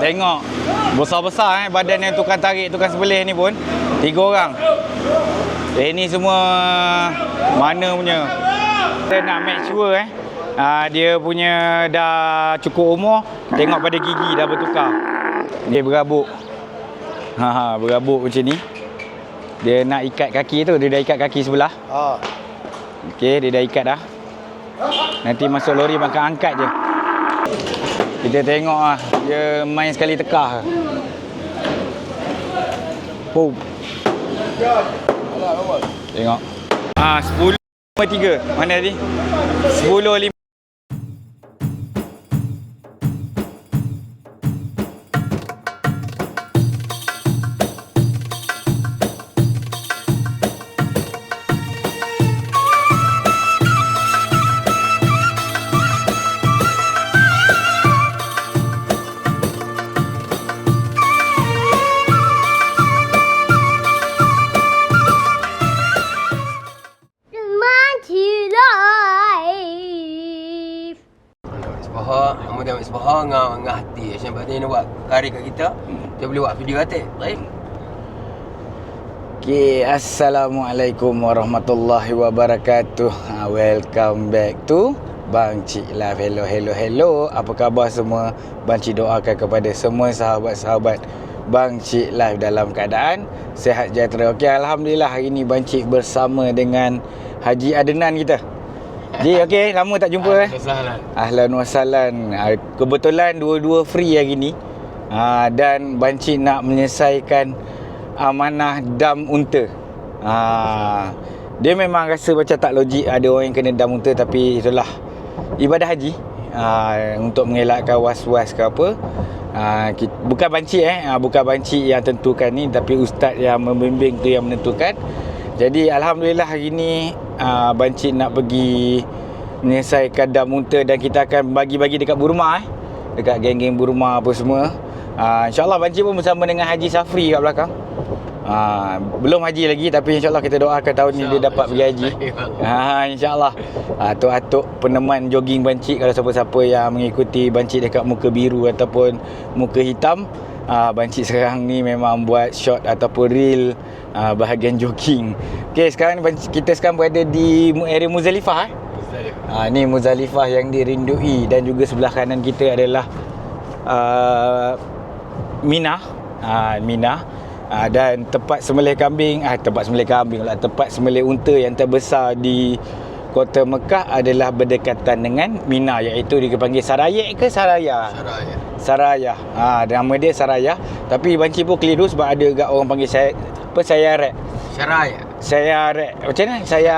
Tengok. Besar-besar eh badan yang tukang tarik, tukang sebelih ni pun. Tiga orang. Eh ni semua mana punya. Kita nak make sure eh. Uh, dia punya dah cukup umur. Tengok pada gigi dah bertukar. Dia berabuk. Ha, ha berabuk macam ni. Dia nak ikat kaki tu, dia dah ikat kaki sebelah. Ha. Okey, dia dah ikat dah. Nanti masuk lori makan angkat je. Kita tengok ah, dia main sekali tekah. Boom. Tengok. Ah, 10 3. Mana tadi? 10 5 boleh buat video atik. Baik. Okay, Assalamualaikum warahmatullahi wabarakatuh. Ha, welcome back to Bang Cik Live. Hello, hello, hello. Apa khabar semua? Bang Cik doakan kepada semua sahabat-sahabat Bang Cik Live dalam keadaan sehat sejahtera. Okey, Alhamdulillah hari ini Bang Cik bersama dengan Haji Adenan kita. Ji, okey, lama tak jumpa eh. Kesalahan. Ahlan wa sahlan. Ah, Kebetulan dua-dua free hari ni. Ah, dan Bancik nak menyelesaikan amanah dam unta. Ah, dia memang rasa macam tak logik ada orang yang kena dam unta tapi itulah ibadah haji. Ah, untuk mengelakkan was-was ke apa. Ah, kita, bukan bancik eh, ah, bukan bancik yang tentukan ni tapi ustaz yang membimbing tu yang menentukan. Jadi alhamdulillah hari ni ah, bancik nak pergi menyelesaikan dam unta dan kita akan bagi-bagi dekat Burma eh. Dekat geng-geng Burma apa semua. Ah, InsyaAllah Bancik pun bersama dengan Haji Safri kat belakang. Ah, belum haji lagi tapi insyaAllah kita doakan tahun ni dia dapat pergi haji. Ha, insyaAllah. Ah, atuk-atuk peneman jogging Bancik kalau siapa-siapa yang mengikuti Bancik dekat muka biru ataupun muka hitam. Ah, Bancik sekarang ni memang buat shot ataupun reel ah, bahagian jogging. Okey, sekarang ni Bancik, kita sekarang berada di area Muzalifah eh. Ha, ni Muzalifah yang dirindui dan juga sebelah kanan kita adalah uh, Mina. Ha, Mina. Ha, dan tempat sembelih kambing, ah tempat sembelih kambing pula, tempat sembelih unta yang terbesar di Kota Mekah adalah berdekatan dengan Mina iaitu dipanggil Sarayek ke Saraya? Saraya. Saraya. Ha, nama dia Saraya. Tapi banci pun keliru sebab ada gak orang panggil saya apa saya rek. Saraya. Saya rek. Macam mana? Saya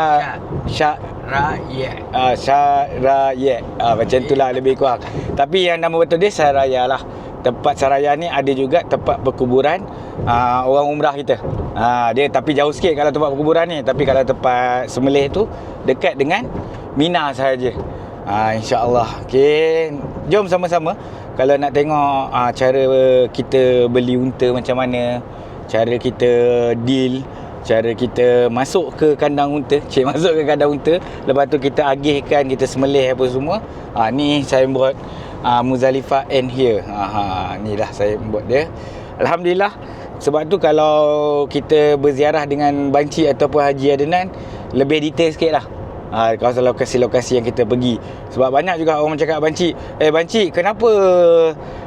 Syak Raya. Ah, Saraya. Ah, macam itulah lebih kurang. Tapi yang nama betul dia Saraya lah. Tempat Saraya ni ada juga tempat perkuburan ah, orang umrah kita. Ah, dia tapi jauh sikit kalau tempat perkuburan ni. Tapi kalau tempat semelih tu dekat dengan Mina sahaja. Ah, InsyaAllah. Jom sama-sama. Kalau nak tengok ah, cara kita beli unta macam mana. Cara kita deal cara kita masuk ke kandang unta cik masuk ke kandang unta lepas tu kita agihkan kita semelih apa semua ha, ni saya buat ha, Muzalifah and here. Ha, ha, ni lah saya buat dia. Alhamdulillah sebab tu kalau kita berziarah dengan banci ataupun Haji Adenan lebih detail sikit lah ha, kawasan lokasi-lokasi yang kita pergi. Sebab banyak juga orang cakap banci eh banci kenapa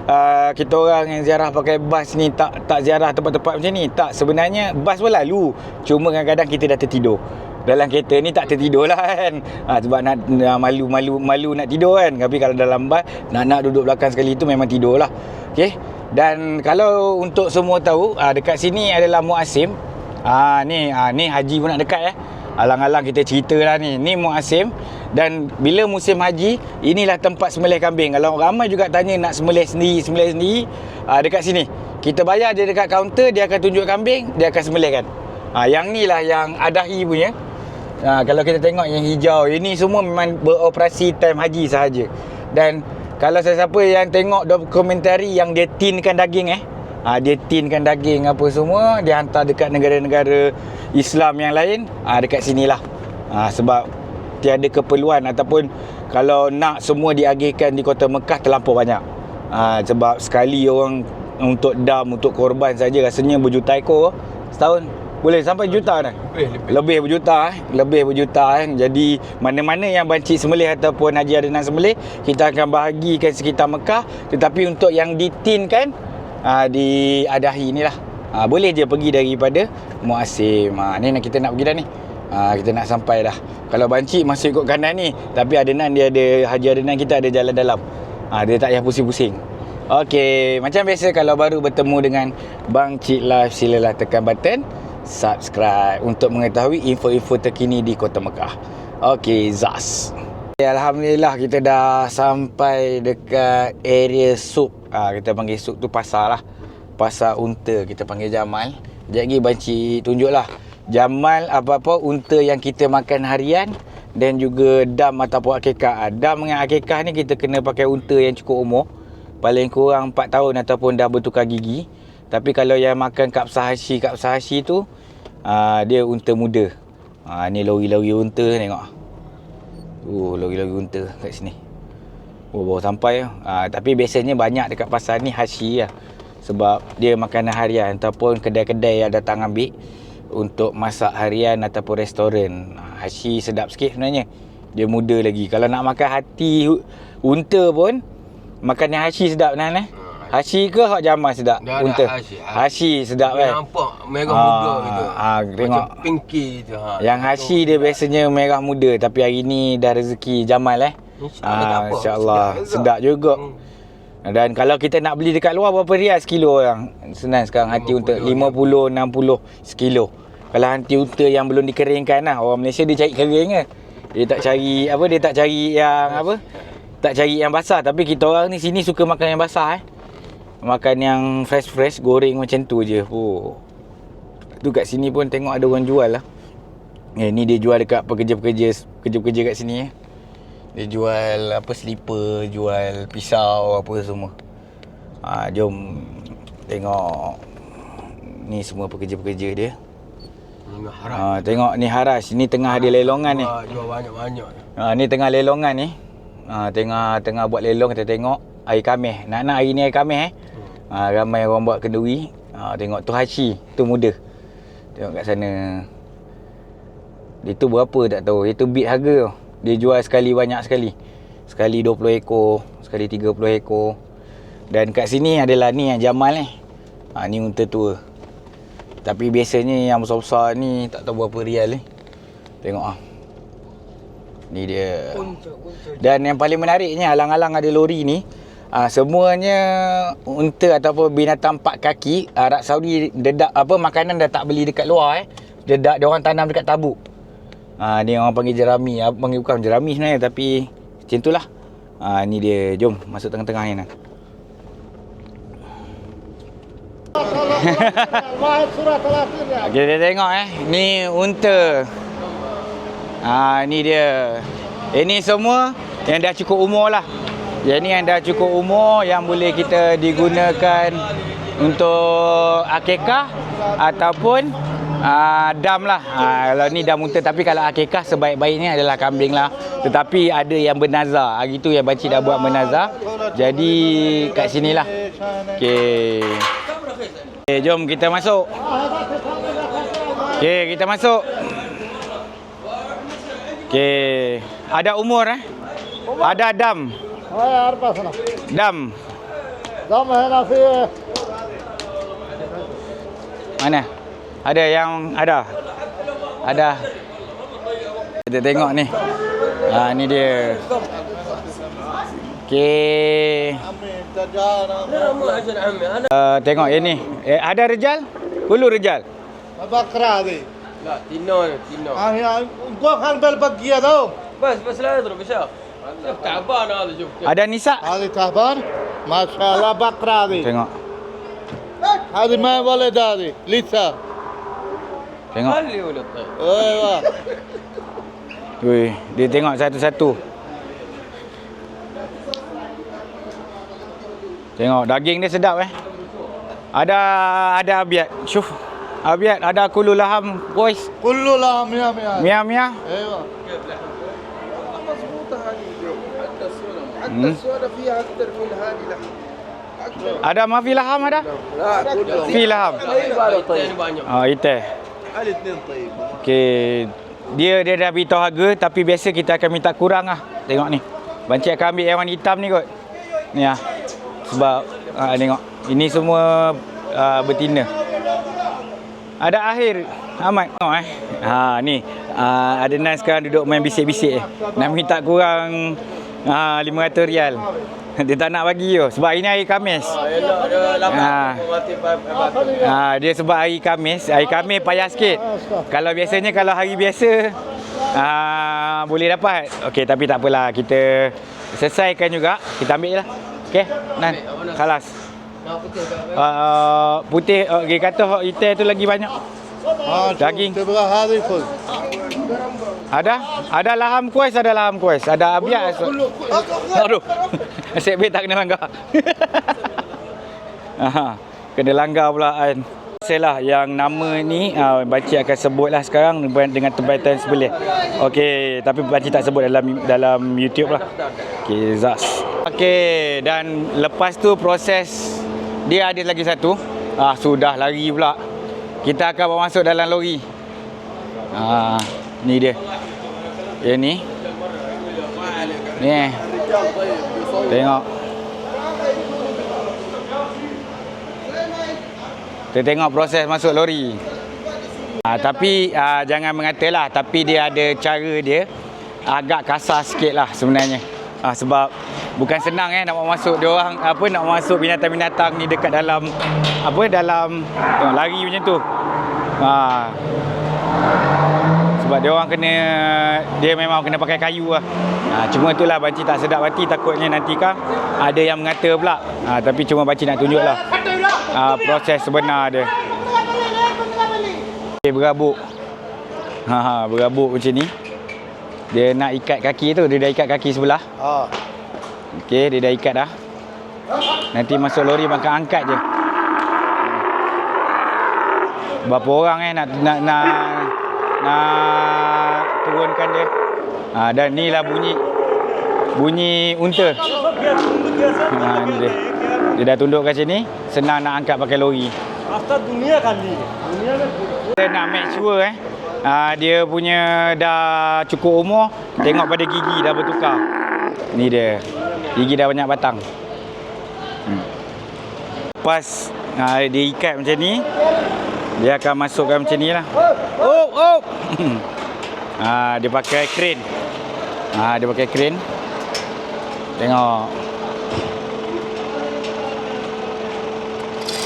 uh, kita orang yang ziarah pakai bas ni tak tak ziarah tempat-tempat macam ni? Tak sebenarnya bas pun lalu cuma kadang-kadang kita dah tertidur dalam kereta ni tak tertidur lah kan? Ha, sebab nak nak malu-malu malu nak tidur kan? Tapi kalau dalam bas nak-nak duduk belakang sekali tu memang tidur lah. Okay? dan kalau untuk semua tahu ha, dekat sini adalah Muasim. Ha, ni ha, ni haji pun nak dekat eh. Alang-alang kita cerita lah ni. Ni Muasim. Dan bila musim haji Inilah tempat sembelih kambing. Kalau ramai juga tanya Nak sembelih sendiri Sembelih sendiri uh, Dekat sini. Kita bayar dia dekat kaunter Dia akan tunjuk kambing Dia akan sembelihkan. Uh, Yang ni lah yang adahi punya uh, Kalau kita tengok yang hijau Ini semua memang beroperasi time haji sahaja. Dan Kalau sesiapa yang tengok dokumentari Yang dia tinkan daging eh Ha, dia tinkan daging apa semua Dia hantar dekat negara-negara Islam yang lain ha, Dekat sinilah. Ha, Sebab Tiada keperluan Ataupun Kalau nak semua diagihkan di kota Mekah Terlampau banyak. Ha, ha, sebab sekali orang untuk dam untuk korban saja rasanya berjuta ekor setahun boleh sampai juta dah Eh, lebih. lebih berjuta eh. lebih berjuta eh. jadi mana-mana yang bancik sembelih ataupun haji ada nak sembelih kita akan bahagikan sekitar Mekah. Tetapi untuk yang ditinkan uh, di Adahi ni lah uh, boleh je pergi daripada Muasim. Uh, ni nak kita nak pergi dah ni. Uh, kita nak sampai dah. Kalau bancik masuk ikut kanan ni. Tapi Adenan dia ada haji Adenan kita ada jalan dalam. Uh, dia tak payah pusing-pusing. Okey, macam biasa kalau baru bertemu dengan Bang Cik Live silalah tekan button subscribe untuk mengetahui info-info terkini di Kota Mekah. Okey, Zas. Okay, Alhamdulillah kita dah sampai dekat area sup. Ah kita panggil sup tu pasar lah. Pasar unta kita panggil Jamal. Sekejap lagi banci tunjuklah. Jamal apa-apa unta yang kita makan harian dan juga dam ataupun akikah. Ah, Dam dengan akikah ni kita kena pakai unta yang cukup umur. Paling kurang 4 tahun ataupun dah bertukar gigi. Tapi kalau yang makan kapsa hashi, kapsa hashi tu uh, dia unta muda. Ha, ni lori-lori unta tengok. Oh, lori-lori unta kat sini. Oh, baru sampai. Ha, tapi biasanya banyak dekat pasar ni hashi lah. Sebab dia makanan harian ataupun kedai-kedai yang datang ambil untuk masak harian ataupun restoran. Ha, hashi sedap sikit sebenarnya. Dia muda lagi. Kalau nak makan hati unta pun, makan yang hashi sedap nah eh. Hashi ke hak jamal sedap? Dah unta. hashi. Hashi sedap kan? nampak merah Ah, muda gitu. ah, tengok. Macam pinky tu. Ha. Yang hashi dia biasanya merah muda tapi hari ni dah rezeki Jamal eh. InsyaAllah Ah, insya-Allah Sedap sedap juga. Hmm. Dan kalau kita nak beli dekat luar berapa rial sekilo yang senang sekarang hati unta 50 60 sekilo. Kalau hati unta yang belum dikeringkan lah orang Malaysia dia cari kering ke. Dia tak cari apa dia tak cari yang apa? Tak cari yang basah tapi kita orang ni sini suka makan yang basah eh. Makan yang fresh-fresh goreng macam tu je. Oh. Tu kat sini pun tengok ada orang jual lah. Eh ni dia jual dekat pekerja-pekerja pekerja-pekerja kat sini eh. Dia jual apa slipper, jual pisau apa semua. Ha, jom tengok ni semua pekerja-pekerja dia. Ha, tengok ni Haras, ni tengah ada lelongan ni. Jual- Jual banyak-banyak. Ha, ni tengah lelongan ni. Ha, tengah tengah buat lelong kita tengok air kameh. Nak-nak hari ni air kameh eh. Ha, ramai orang buat kenduri. Ha, tengok tu Hashi, tu muda. Tengok kat sana. Dia tu berapa tak tahu. Dia tu bid harga tau. Dia jual sekali banyak sekali. Sekali 20 ekor, sekali 30 ekor. Dan kat sini adalah ni yang Jamal ni. Ha, ni unta tua. Tapi biasanya yang besar-besar ni tak tahu berapa rial ni. Tengok ah. Ni dia. Dan yang paling menariknya alang-alang ada lori ni. Uh, semuanya unta ataupun binatang empat kaki Arab Saudi dedak apa makanan dah tak beli dekat luar eh. Dedak dia orang tanam dekat tabuk. Ah uh, ni orang panggil jerami. Apa panggil bukan jerami sebenarnya tapi macam itulah. Ah uh, ni dia. Jom masuk tengah-tengah ni nak. Okey kita tengok eh. Ni unta. Ah ni dia. Ini semua yang dah cukup umur lah. Yang ni yang dah cukup umur yang boleh kita digunakan untuk akikah ataupun uh, dam lah. Uh, kalau ni dam unta tapi kalau akikah sebaik-baiknya adalah kambing lah. Tetapi ada yang bernazar. Hari tu yang bancik dah buat bernazar. Jadi kat sinilah. Okey. Okay, jom kita masuk. Okey, kita masuk. Okey. Ada umur eh? Ada dam. هاي أربع سنة Dam. ضم هنا في Mana? Ada yang ada. Ada. Kita tengok ni. Ha ni dia. Okey. Uh, tengok yang ni. Eh, ada rejal? Hulu rejal. بكرة هذه لا تينو تينو هاي نقول خان بالبقية ذو بس بس لا يضرب يا شيخ شوف تعبان هذا شوف كيف Ada nisa? هذه تعبان ما شاء الله بكرة هذه Tengok. هذه ما ولد هذه لسه Tengok. خلي ولد طيب ايوه Weh, dia tengok satu-satu. Tengok daging dia sedap eh. Ada ada abiat. Syuf. Abiat ada kulu laham boys. كله لهم يا مياه Mia mia. ايوه Hmm. ada ma fi laham ada fi laham. ah itu eh. okey dia dia dah beritahu harga tapi biasa kita akan minta kurang lah tengok ni. Banci akan ambil hewan hitam ni kot. Ni ah. Sebab ah tengok. Ini semua ah, betina. Ada akhir Ahmad. Tengok eh. Ha ni. Ah, Adnan sekarang duduk main bisik-bisik eh. nak minta kurang ah 500 rial. Dia tak nak bagi tu sebab ini hari Khamis. Ha. Ha, dia sebab hari Khamis, hari Khamis payah sikit. Kalau biasanya kalau hari biasa ha, boleh dapat. Okey tapi tak apalah, kita selesaikan juga. Kita ambil je lah. Okey, Nan. Putih kat Uh, putih okey kata hok hitam tu lagi banyak. Daging. Ada? Ada laham kuis, ada laham kuis. Ada abias. Aduh. Asyik tak kena langgar. Aha. Kena langgar pula kan. Selah yang nama ni ah, uh, Banci akan sebut lah sekarang dengan tempatan sebelah. Okey, tapi Banci tak sebut dalam dalam YouTube lah. Okey, Zaz. Okey, dan lepas tu proses dia ada lagi satu. Ah uh, sudah lari pula. Kita akan bawa masuk dalam lori. Ah, ni dia. Yang ni. Ni. Tengok. Kita tengok proses masuk lori. Ha, tapi uh, jangan mengatalah tapi dia ada cara dia agak kasar sikit lah sebenarnya. Ha, sebab bukan senang eh nak masuk dia orang apa nak masuk binatang-binatang ni dekat dalam apa dalam tengok lari macam tu. Ha, sebab dia orang kena dia memang kena pakai kayu lah. Ha, cuma itulah banci tak sedap hati takutnya nanti kan ada yang mengata pula. Ha, tapi cuma banci nak tunjuk lah ha, proses sebenar dia. Okay, berabuk. Ha, ha, berabuk macam ni. Dia nak ikat kaki tu, dia dah ikat kaki sebelah. हाँ Okey, dia dah ikat dah. Nanti masuk lori bakal angkat je. Berapa orang eh nak nak nak, nak turunkan dia. Ha, dan ni lah bunyi bunyi unta. Ha, ni dia. dia dah tunduk kat sini. Senang nak angkat pakai lori. Asal dunia kan ni. Dunia kan Kita nak make sure eh. uh, dia punya dah cukup umur. Tengok pada gigi dah bertukar. Ni dia. Gigi dah banyak batang. Hmm. Pas uh, dia ikat macam ni dia akan masukkan macam ni lah. Oh, oh. ah, dia pakai crane. Ah, dia pakai crane. Tengok.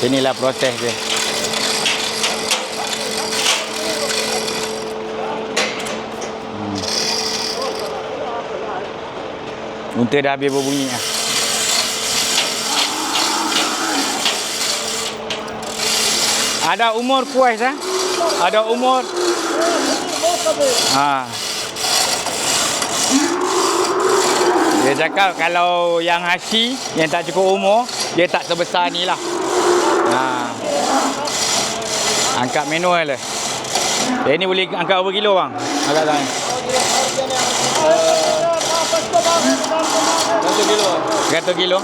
Inilah proses dia. Unta dah habis berbunyi lah. Ada umur kuais eh? Ada umur. Ha. Dia cakap kalau yang hashi yang tak cukup umur, dia tak sebesar ni lah. Ha. Angkat manual lah. Dia ni boleh angkat berapa kilo bang? Angkat tangan. Gato kilo.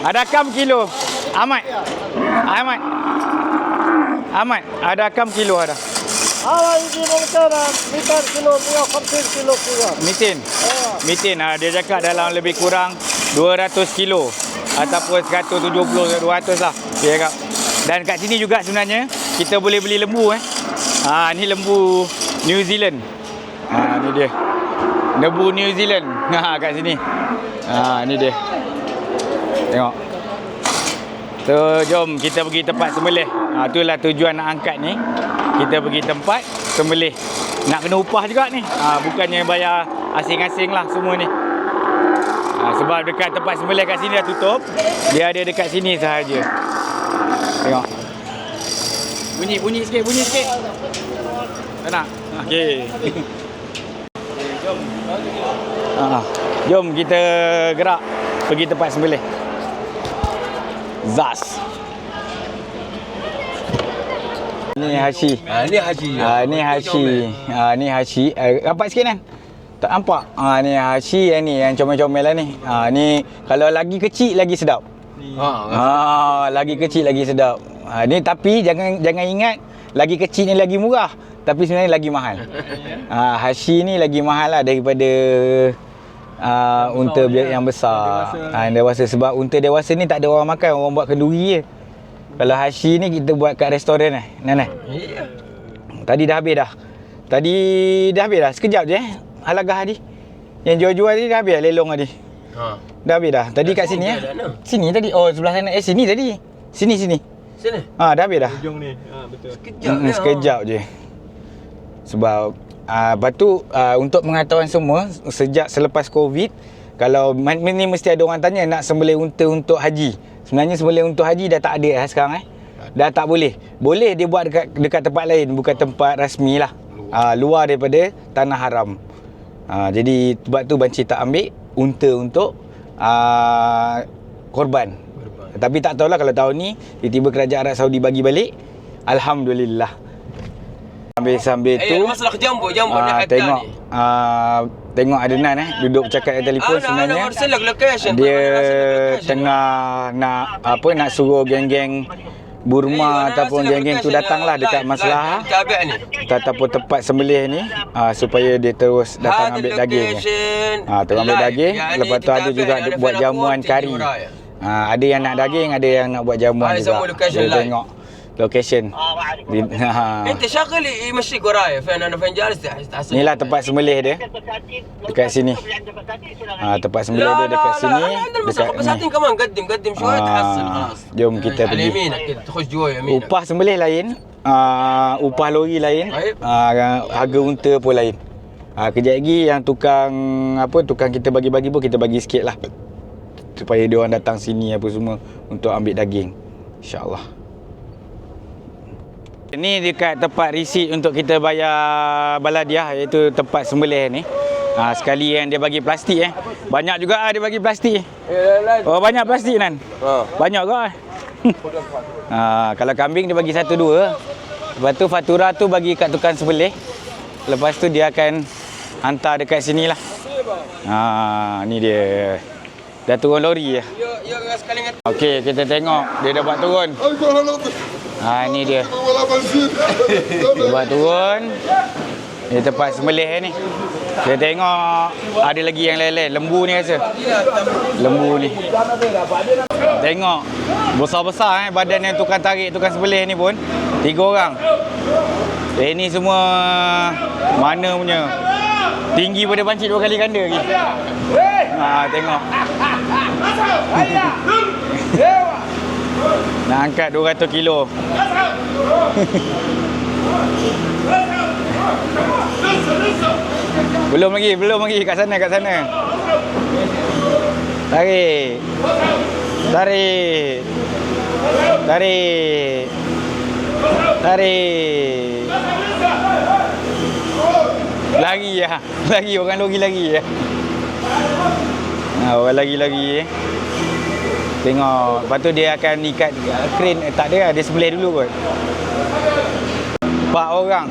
Ada kam kilo. Ahmad. Ahmad. Ahmad, ada kam kilo ada. Ala ini mungkin meter kilo dia, hampir kilo dia. Mitin. Mitin. Ha, dia cakap dalam lebih kurang 200 kilo ataupun 170 ke 200 lah dia cakap. Dan kat sini juga sebenarnya kita boleh beli lembu eh. Ha ni lembu New Zealand. Ha ni dia. Lembu New Zealand. Ha kat sini. Ha ni dia. Tengok. So jom kita pergi tempat sembelih. Ha itulah tujuan nak angkat ni. Kita pergi tempat sembelih. Nak kena upah juga ni. Ha bukannya bayar asing-asing lah semua ni. Ha, sebab dekat tempat sembelih kat sini dah tutup. Dia ada dekat sini sahaja. Tengok. Bunyi, bunyi sikit, bunyi sikit. Tak nak? Okey. jom. Ha, jom kita gerak pergi tempat sembelih. Zas. Ni Hashi. Ha, ni haji. Ah ni Hashi. Ah ni Hashi. Uh, rapat sikit kan? Tak nampak? Ha, ni Hashi yang ni yang comel-comel lah ni. Ha, ni kalau lagi kecil lagi sedap. Ha. Ha, lagi kecil lagi sedap. Ha, ni tapi jangan jangan ingat lagi kecil ni lagi murah. Tapi sebenarnya lagi mahal. Ha, Hashi ni lagi mahal lah daripada uh, unta biak yang besar. Ha, yang dewasa sebab unta dewasa ni tak ada orang makan, orang buat kenduri je. Kalau Hashi ni kita buat kat restoran eh. Nan eh. Iya. Tadi dah habis dah. Tadi dah habis dah. Sekejap je eh. Halagah tadi. Yang jual-jual tadi dah habis dah lelong tadi. Ha. Dah habis dah. Tadi Dah kat sini sini eh. dah. Sini tadi. Oh sebelah sana. Eh sini tadi. Sini sini. Sini. Ha dah habis dah. Hujung ni. Ha betul. Sekejap. Mm, je, sekejap je. Sebab uh, lepas tu uh, untuk pengetahuan semua sejak selepas Covid kalau ni mesti ada orang tanya nak sembelih unta untuk haji. Sebenarnya sembelih untuk haji dah tak ada dah sekarang eh. Dah tak boleh. Boleh dia buat dekat dekat tempat lain bukan tempat rasmi lah. Uh, luar daripada tanah haram. Uh, jadi sebab tu banci tak ambil unta untuk uh, korban. Korban. Tapi tak tahulah kalau tahun ni tiba-tiba kerajaan Arab Saudi bagi balik. Alhamdulillah. Sambil-sambil Eh, tu masalah jambu, jambu ni harga tengok ni. ah, tengok Adnan eh duduk bercakap di telefon Ah, sebenarnya nak select location. dia Mana nak select location? tengah nak apa nak suruh geng-geng Burma Eh, ataupun nak geng-geng tu datang lah dekat Masalah ataupun tempat sembelih ni ah, supaya dia terus datang ambil daging location Ah, terus ambil daging Yang lepas tu ada juga buat jamuan kari. orang. Ah, ada yang nak daging, ada yang nak buat jamuan juga. Dia tengok location. Di, ha. انت شغل يمشيك وراي فين انا فين جالس تحس Inilah tempat sembelih dia. Dekat sini. Ah, tempat sembelih dia dekat sini. لا عندنا Dekat مساحه بساتين ni. كمان قدم قدم شويه آه. تحصل خلاص جم kita على pergi. يمينك كده تخش جوا يمينك Upah sembelih lain, uh, upah lori lain, Baik. uh, harga unta pun lain. Uh, kejap lagi yang tukang apa tukang kita bagi-bagi pun kita bagi sikit lah. Supaya dia orang datang sini apa semua untuk ambil daging. InsyaAllah. ini dekat tempat resit untuk kita bayar baladiah iaitu tempat sembelih ni. Ha, sekali yang dia bagi plastik eh. Banyak juga ah dia bagi plastik. Oh banyak plastik nan. Ha. Banyak ke? ha, kalau kambing dia bagi satu dua. Lepas tu fatura tu bagi kat tukang sembelih. Lepas tu dia akan hantar dekat sini lah. Ha, ni dia. Dah turun lori ya. Sekali ingat Okey, kita tengok dia dah buat turun. Ha, ni dia. Dia buat turun. Dia tempat sembelih ni. Dia tengok ada lagi yang lain-lain. Lembu ni rasa. Lembu ni. Tengok. Besar-besar eh badan yang tukang tarik, tukang sembelih ni pun. Tiga orang. Eh ni semua mana punya. Tinggi pada pancit dua kali ganda lagi. Ha, tengok. Nak angkat 200 kilo. belum lagi, belum lagi kat sana, kat sana. Tarik. Tarik. Tarik. Tarik. Lagi ya. Lagi orang lagi lagi ya. Ha, orang lagi-lagi eh. Tengok. Lepas tu dia akan ikat crane. Eh, tak ada lah. Dia sebelah dulu kot. Empat orang.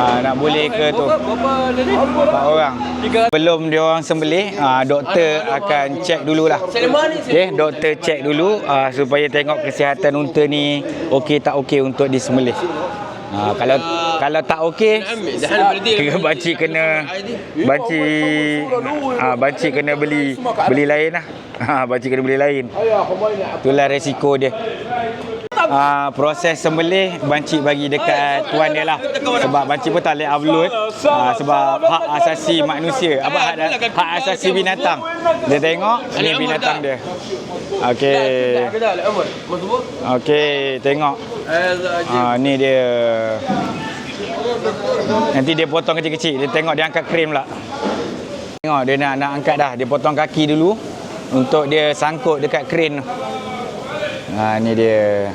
Ha, nak boleh ke tu. Empat orang. Belum dia orang sembelih, ha, doktor akan cek dululah. Okey, doktor cek dulu uh, supaya tengok kesihatan unta ni okey tak okey untuk disembelih. Ha, kalau kalau tak okey kira baci kena baci ah baci kena beli beli lain lah. Ah, ha, baci kena beli lain. Itulah resiko dia. Ah, proses sembelih banci bagi dekat tuan dia lah. Sebab banci pun tak boleh upload. Ah, Sebab hak asasi manusia apa hak, hak asasi binatang. Dia tengok ni binatang dia. Okey. Okey tengok. Ah, Ni dia. Nanti dia potong kecil-kecil. Dia tengok dia angkat krim pula. Tengok dia nak nak angkat dah. Dia potong kaki dulu untuk dia sangkut dekat kren tu. Ha ni dia.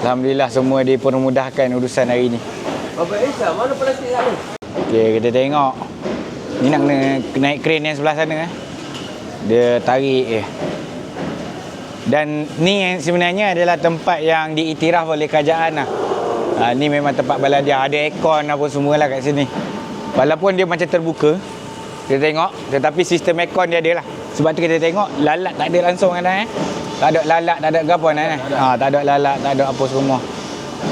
Alhamdulillah semua dipermudahkan urusan hari ni. Baba Isa mana plastik sana Okey, kita tengok. Ni nak kena naik kren yang sebelah sana eh. Dia tarik je. Dan ni yang sebenarnya adalah tempat yang diiktiraf oleh kerajaan lah. Ha, ni memang tempat baladia. Ada aircon apa semua lah kat sini. Walaupun dia macam terbuka. Kita tengok. Tetapi sistem aircon dia ada lah. Sebab tu kita tengok lalat tak ada langsung kan eh. Tak ada lalat, tak ada apa eh. Ha, tak ada lalat, tak ada apa semua.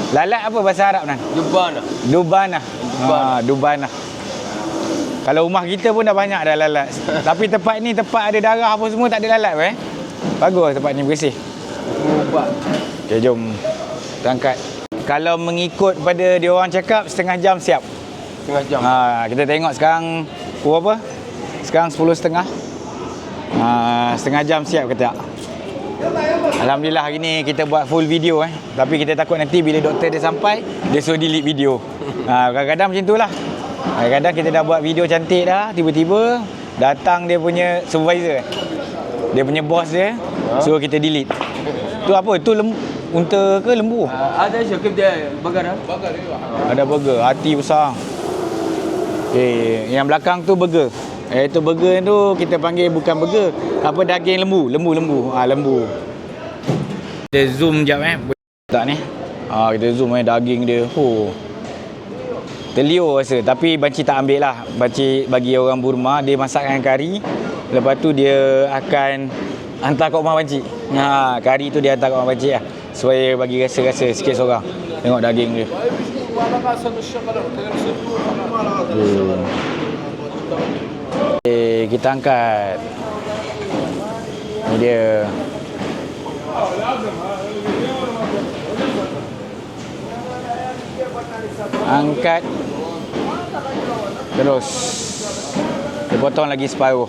Lalat apa bahasa Arab nan? Juban lah. Duban lah. Duban. Ha, Duban lah. Kalau rumah kita pun dah banyak dah lalat. Tapi tempat ni tempat ada darah apa semua tak ada lalat eh. Bagus tempat ni bersih. Ubat. Okay, jom. Kita angkat. Kalau mengikut pada dia orang cakap setengah jam siap. Setengah jam. Ha, kita tengok sekarang pukul apa? Sekarang 10 setengah. Ha, setengah jam siap ke tak? Alhamdulillah hari ni kita buat full video eh. Tapi kita takut nanti bila doktor dia sampai, dia suruh delete video. Ha, kadang-kadang macam tu lah. Kadang-kadang kita dah buat video cantik dah, tiba-tiba datang dia punya supervisor. Eh. Dia punya boss dia, suruh kita delete. Tu apa? Tu lem unta ke lembu? Ah, ada syukur dia bagar ah. Ada burger, hati besar. Okay, yang belakang tu burger. Eh tu burger tu kita panggil bukan burger. Apa daging lembu, lembu-lembu. Ah lembu. Kita zoom jap eh. Tak ni. Ah kita zoom eh daging dia. Oh. Terliur rasa tapi banci tak ambil lah. Banci bagi orang Burma dia masakkan kari. Lepas tu dia akan hantar kat rumah banci. Ha, kari tu dia hantar kat rumah banci lah. Supaya bagi rasa-rasa sikit seorang. Tengok daging dia. Okay, kita angkat. Ni dia. Angkat. Terus. Dia potong lagi separuh.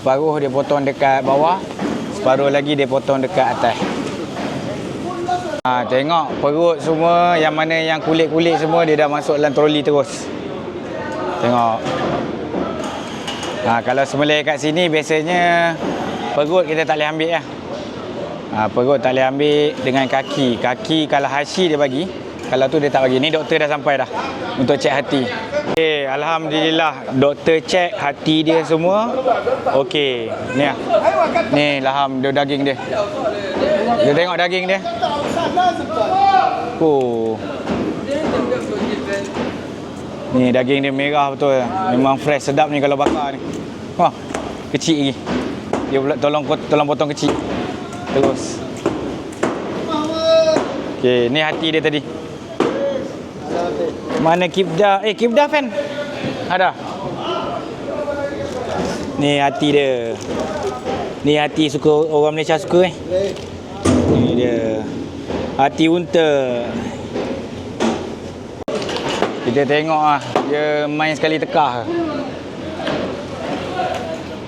Separuh dia potong dekat bawah. Separuh lagi dia potong dekat atas. Ha, tengok perut semua yang mana yang kulit-kulit semua dia dah masuk dalam troli terus. Tengok. Ha, kalau sembelih kat sini biasanya perut kita tak boleh ambil lah. Ha, perut tak boleh ambil dengan kaki. Kaki kalau hashi dia bagi. Kalau tu dia tak bagi. Ni doktor dah sampai dah untuk cek hati. Okay, Alhamdulillah doktor cek hati dia semua. Okey. Ni lah. Ni laham dia daging dia. Dia tengok daging dia. Oh. Ni daging dia merah betul. Memang fresh sedap ni kalau bakar ni. Wah, kecil lagi. Dia pula tolong tolong potong kecil. Terus. Okey, ni hati dia tadi. Mana kibda? Eh, kibda fan. Ada. Ni hati dia. Ni hati suka orang Malaysia suka eh. Ni dia. Hati unta. Kita tengok ah, dia main sekali tekah.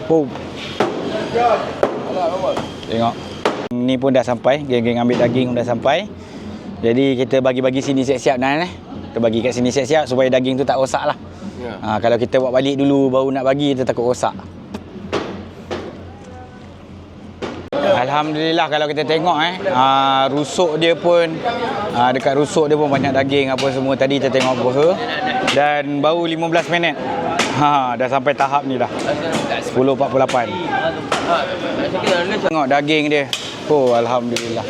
Boom. Tengok. Ni pun dah sampai, geng-geng ambil daging pun dah sampai. Jadi kita bagi-bagi sini siap-siap Nan eh. Kita bagi kat sini siap-siap supaya daging tu tak rosak lah. Ya. Ha, kalau kita buat balik dulu baru nak bagi kita takut rosak. Alhamdulillah kalau kita tengok eh ha, rusuk dia pun ha, dekat rusuk dia pun banyak daging apa semua tadi kita tengok berha dan baru 15 minit. Ha dah sampai tahap ni dah. 10.48. Tengok daging dia. Oh alhamdulillah.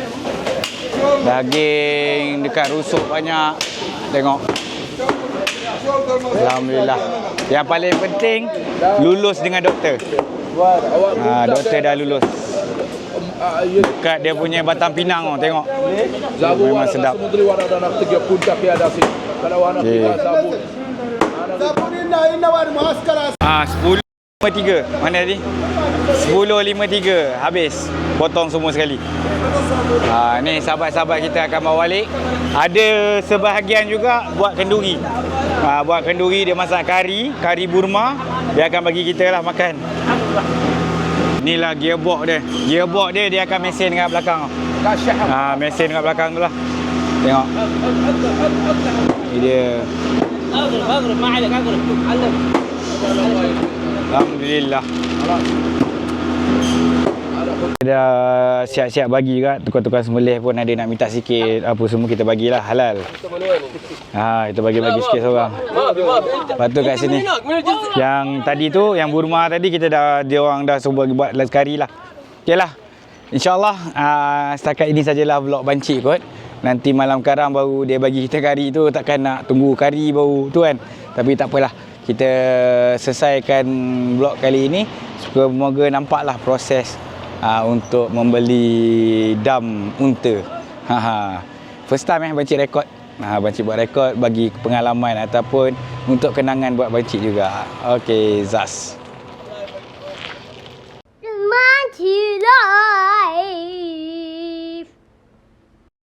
Daging dekat rusuk banyak. Tengok. Alhamdulillah. Yang paling penting lulus dengan doktor. Ha, doktor dah lulus. Dekat dia punya batang pinang oh, tengok. Zabu Memang sedap. Ah, 10 53. Mana tadi? 10.53 habis. Potong semua sekali. Ha, ni sahabat-sahabat kita akan bawa balik. Ada sebahagian juga buat kenduri. Ha, buat kenduri dia masak kari, kari Burma. Dia akan bagi kita lah makan. Inilah gearbox dia. Gearbox dia dia akan mesin dekat belakang. Ha, mesin dekat belakang tu lah. Tengok. Ini dia. Alhamdulillah. Kita dah siap-siap bagi juga tukar-tukar sembelih pun ada nak minta sikit apa semua kita bagilah halal. Ha kita bagi-bagi sikit seorang. Lepas tu kat sini. Yang tadi tu yang Burma tadi kita dah dia orang dah suruh buat sekali lah. Okeylah. InsyaAllah uh, setakat ini sajalah vlog bancik kot. Nanti malam karam baru dia bagi kita kari tu takkan nak tunggu kari baru tu kan. Tapi tak apalah kita selesaikan blok kali ini. Semoga nampaklah proses uh, untuk membeli dam unta. First time eh bancik rekod. Ha bancik buat rekod bagi pengalaman ataupun untuk kenangan buat bancik juga. Ok Zaz.